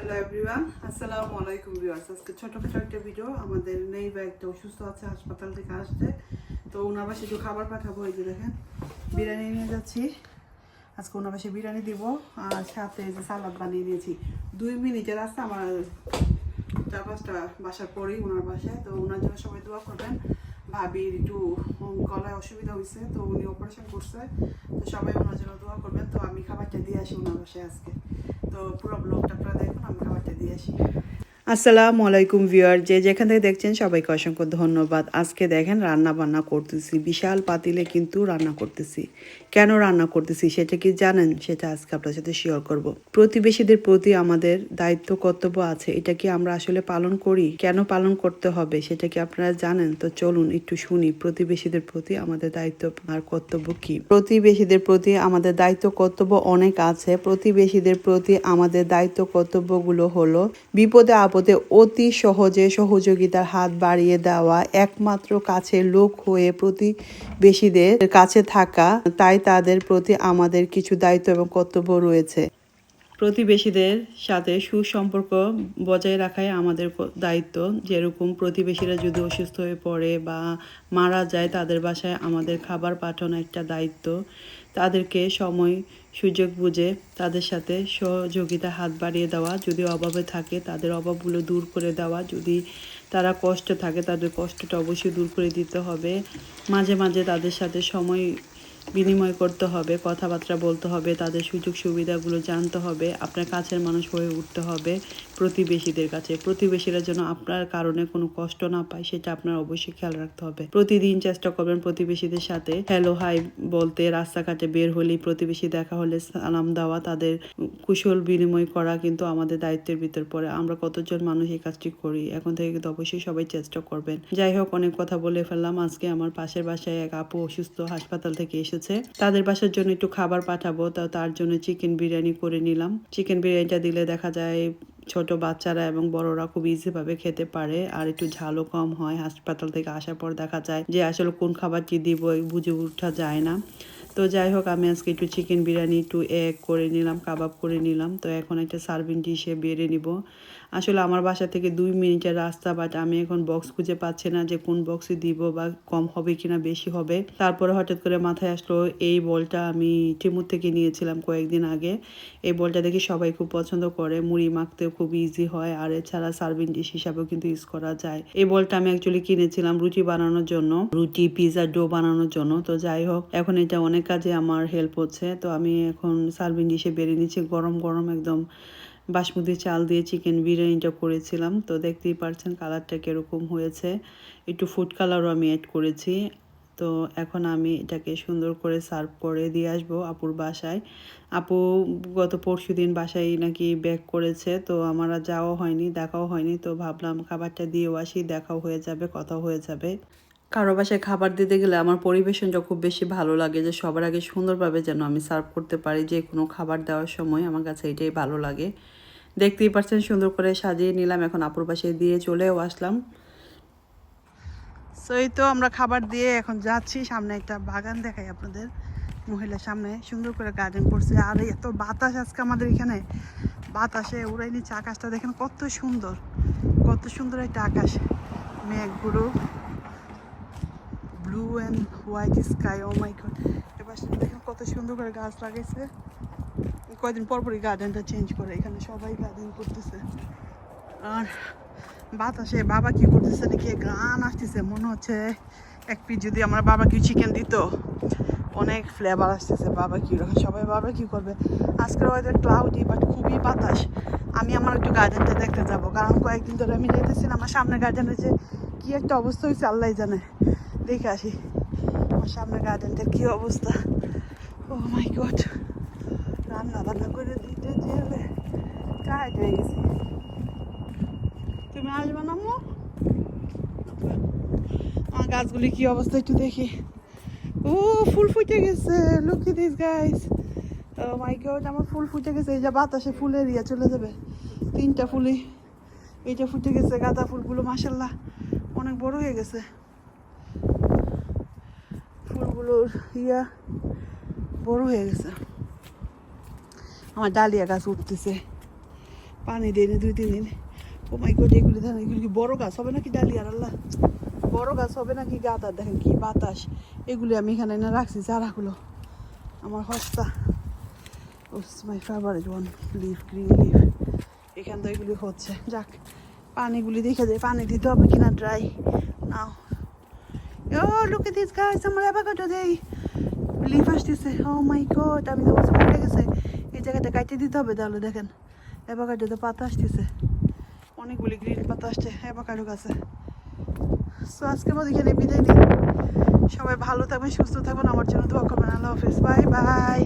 Hello everyone আসসালামু আলাইকুম viewers আজকে ছোটখাটো একটা ভিডিও আমাদের নেই বা একটা অসুস্থ আছে, হাসপাতাল থেকে আসছে। তো ওনার বাসে একটু খাবার পাঠাবো, এই যে দেখেন। বিরিয়ানি নিয়ে যাচ্ছি। আজকে ওনার বাসে বিরিয়ানি দিব। আর সাথে যে সালাদ বানিয়ে নিয়েছি। দুই মিনিটের রাস্তা আমার চার পাঁচটা বাসার পরেই ওনার বাসায়। তো ওনার জন্য সবাই দোয়া করবেন। ভাবির একটু গলায় অসুবিধা হয়েছে তো উনি অপারেশন করছে। তো সবাই ওনার জন্য দোয়া করবেন। তো আমি খাবারটা দিয়ে আসি ওনার বাসায় আজকে। তো পুরো ব্লগটা আপনারা দেখুন, আমি খাবারটা দিয়ে আসি। আসসালামু আলাইকুম ভিউয়ার, যে যেখান থেকে দেখছেন সবাইকে অসংখ্য ধন্যবাদ। আজকে দেখেন রান্না বান্না করতেছি, বিশাল পাতিলে কিন্তু রান্না করতেছি। কেন রান্না করতেছি সেটা কি জানেন? সেটা আজকে আপনার সাথে শেয়ার করব। প্রতিবেশীদের প্রতি আমাদের দায়িত্ব, কর্তব্য আছে, এটা কি আমরা আসলে পালন করি? কেন পালন করতে হবে সেটা কি আপনারা জানেন? তো চলুন একটু শুনি, প্রতিবেশীদের প্রতি আমাদের দায়িত্ব আর কর্তব্য কি? প্রতিবেশীদের প্রতি আমাদের দায়িত্ব, কর্তব্য অনেক আছে। প্রতিবেশীদের প্রতি আমাদের দায়িত্ব, কর্তব্যগুলো হলো বিপদে আপদে অতি সহজে সহযোগিতার হাত বাড়িয়ে দেওয়া একমাত্র কাছের লোক হয়ে প্রতিবেশীদের কাছে থাকা, তাই তাদের প্রতি আমাদের কিছু দায়িত্ব এবং কর্তব্য রয়েছে। প্রতিবেশীদের সাথে সুসম্পর্ক বজায় রাখাই আমাদের দায়িত্ব। যেরকম প্রতিবেশীরা যদি অসুস্থ হয়ে পড়ে বা মারা যায়, তাদের বাসায় আমাদের খাবার পাঠানো একটা দায়িত্ব। তাদেরকে সময়, সুযোগ বুঝে তাদের সাথে সহযোগিতা হাত বাড়িয়ে দেওয়া। যদি অভাবে থাকে, তাদের অভাবগুলো দূর করে দেওয়া। যদি তারা কষ্ট থাকে, তাদের কষ্টটা অবশ্যই দূর করে দিতে হবে। মাঝে মাঝে তাদের সাথে সময় বিনিময় করতে হবে, কথাবার্তা বলতে হবে, তাদের সুযোগ সুবিধাগুলো জানতে হবে, আপনার কাছের মানুষ হয়ে উঠতে হবে। প্রতিবেশীদের কাছে। প্রতিবেশীরা যেন আপনার কারণে কোনো কষ্ট না পায়, সেটা আপনার অবশ্যই খেয়াল রাখতে হবে। প্রতিদিন চেষ্টা করবেন প্রতিবেশীদের সাথে হ্যালো হাই বলতে রাস্তাঘাটে বের হলেই প্রতিবেশী দেখা হলে সালাম দেওয়া, তাদের কুশল বিনিময় করা কিন্তু আমাদের দায়িত্বের ভিতর পড়ে। আমরা কতজন মানুষ এই কাজটি করি, এখন থেকে কিন্তু অবশ্যই সবাই চেষ্টা করবেন। যাই হোক, অনেক কথা বলে ফেললাম। আজকে আমার পাশের বাসায় এক আপু অসুস্থ, হাসপাতাল থেকে এসেছে। তাদের বাসার জন্য একটু খাবার পাঠাবো, তো, তার জন্য চিকেন বিরিয়ানি করে নিলাম। চিকেন বিরিয়ানিটা দিলে দেখা যায় ছোট বাচ্চারা এবং বড়রা খুব ইজি ভাবে খেতে পারে। আর একটু ঝালও কম হয়। হাসপাতাল থেকে আসার পর দেখা যায় যে আসলে কোন খাবারটি দিব বুঝে উঠা যায় না। তো যাই হোক, আমি আজকে একটু চিকেন বিরিয়ানি একটু এগ করে নিলাম, কাবাব করে নিলাম। তো এখন একটা সার্ভিং ডিশে বেড়ে নিব। আসলে আমার বাসা থেকে দুই মিনিটের রাস্তা বাট আমি এখন বক্স খুঁজে পাচ্ছি না যে কোন বক্সে দিব বা কম হবে কিনা, বেশি হবে। তারপরে হঠাৎ করে মাথায় আসলো, এই বলটা আমি টিমুর থেকে নিয়েছিলাম কয়েকদিন আগে। এই বলটা দেখি সবাই খুব পছন্দ করে, মুড়ি মাখতেও খুব ইজি হয়, আর এছাড়া সার্ভিং ডিশ হিসাবেও কিন্তু ইউজ করা যায়। এই বলটা আমি অ্যাকচুয়ালি কিনেছিলাম রুটি বানানোর জন্য, রুটি পিজা ডো বানানোর জন্য। তো যাই হোক, এখন এটা অনেক কাজে আমার হেল্প হচ্ছে। তো আমি এখন সার্ভিং ডিশে বেরিয়ে নিচ্ছি। গরম গরম একদম বাসমতি চাল দিয়ে চিকেন বিরিয়ানিটা করেছিলাম। তো দেখতেই পারছেন কালারটা কীরকম হয়েছে। একটু ফুড কালারও আমি অ্যাড করেছি। তো এখন আমি এটাকে সুন্দর করে সার্ভ করে দিয়ে আসব আপুর বাসায়। আপু গত পরশু দিন বাসায় নাকি ব্যাক করেছে। তো আমার যাওয়া হয়নি, দেখাও হয়নি। তো ভাবলাম খাবারটা দিয়েও আসি, দেখাও হয়ে যাবে, কথাও হয়ে যাবে। কারও বাসায় খাবার দিতে গেলে আমার পরিবেশনটা খুব বেশি ভালো লাগে যে সবার আগে সুন্দরভাবে যেন আমি সার্ভ করতে পারি যে কোনো খাবার দেওয়ার সময় আমার কাছে এটাই ভালো লাগে। দেখতেই পাচ্ছেন সুন্দর করে সাজিয়ে নিলাম, এখন আপুর বাসায় দিয়ে চলেও আসলাম। সো এই তো আমরা খাবার দিয়ে এখন যাচ্ছি, সামনে একটা বাগান দেখাই আপনাদের, মহিলার সামনে। সুন্দর করে গার্ডেন করছে, আর এত বাতাস আজকে আমাদের এখানে। বাতাসে উড়াই নিচ্ছে আকাশটা, দেখেন কত সুন্দর কত সুন্দর একটা আকাশ, মেঘগুলো। Blue and white sky oh my god এবার দেখেন কত সুন্দর করে গাছ লাগাইছে। কয়দিন পর পরই গার্ডেনটা চেঞ্জ করে, এখানে সবাই গার্ডেন করতেছে। আর বাতাসে বাবা কি করতেছে নাকি? গান আসতেছে, মনে হচ্ছে এক পিস যদি আমার বাবা কি চিকেন দিত। অনেক ফ্লেভার আসতেছে বাবা কি সবাই বাবা কি করবে। আজকের ওয়েদার ক্লাউডি বাট খুবই বাতাস। আমি আমার একটু গার্ডেনটা দেখতে যাব, কারণ কয়েকদিন ধরে আমি যেতেছিলাম আমার সামনে গার্ডেনে যে কি একটা অবস্থা হয়েছে আল্লাহ জানে। দেখে আসি। আমার সামনে গার্ডেনটার কি অবস্থা? ও মাই গড রান্না বান্না করে দিতে গেলে কাজ হয়ে গেছে। তুমি আসবে না আম্মু? আমার গাছগুলি কি অবস্থা একটু দেখি। ও, ফুল ফুটে গেছে। Look this guys oh my god আমার ফুল ফুটে গেছে। এই যে বাতাসে ফুলের ইয়ে চলে যাবে। তিনটা ফুলই। এইটা ফুটে গেছে গাঁদা ফুলগুলো মাসাল্লাহ অনেক বড় হয়ে গেছে। ফুলগুলোর ইয়া বড় হয়ে গেছে। আমার ডালিয়া গাছ উঠতেছে। পানি দেয়নি দুই, তিন দিন। ও মাই এগুলি দেখেন এগুলি কি বড় গাছ হবে নাকি ডালিয়ার আল্লাহ? বড় গাছ হবে নাকি গাদা দেখেন কি বাতাস। এগুলি আমি এখানে না রাখছি, চারাগুলো। আমার হস্তা। My favourite one leaf green leaf এখান থেকে এগুলি হচ্ছে। যাক, পানিগুলি দেখে যায় পানি দিতে হবে কিনা ড্রাই নাও। Oh look at this guys. আমার অ্যাভোকাডো দেই লিফ আসতেছে ও মাই গড আমি তো বলছি পড়ে গেছে এই জায়গাটা কাটিয়ে দিতে হবে তাহলে, দেখেন। অ্যাভোকাডোতে পাতা আসতেছে। অনেকগুলি গ্রিন পাতা আসছে, অ্যাভোকাডো গাছে। সো আজকের মধ্যে এখানে বিদায় নিই। সবাই ভালো থাকবেন, সুস্থ থাকবেন। আমার জন্য দোয়া করবেন। আল্লাহ হাফিজ। Bye bye.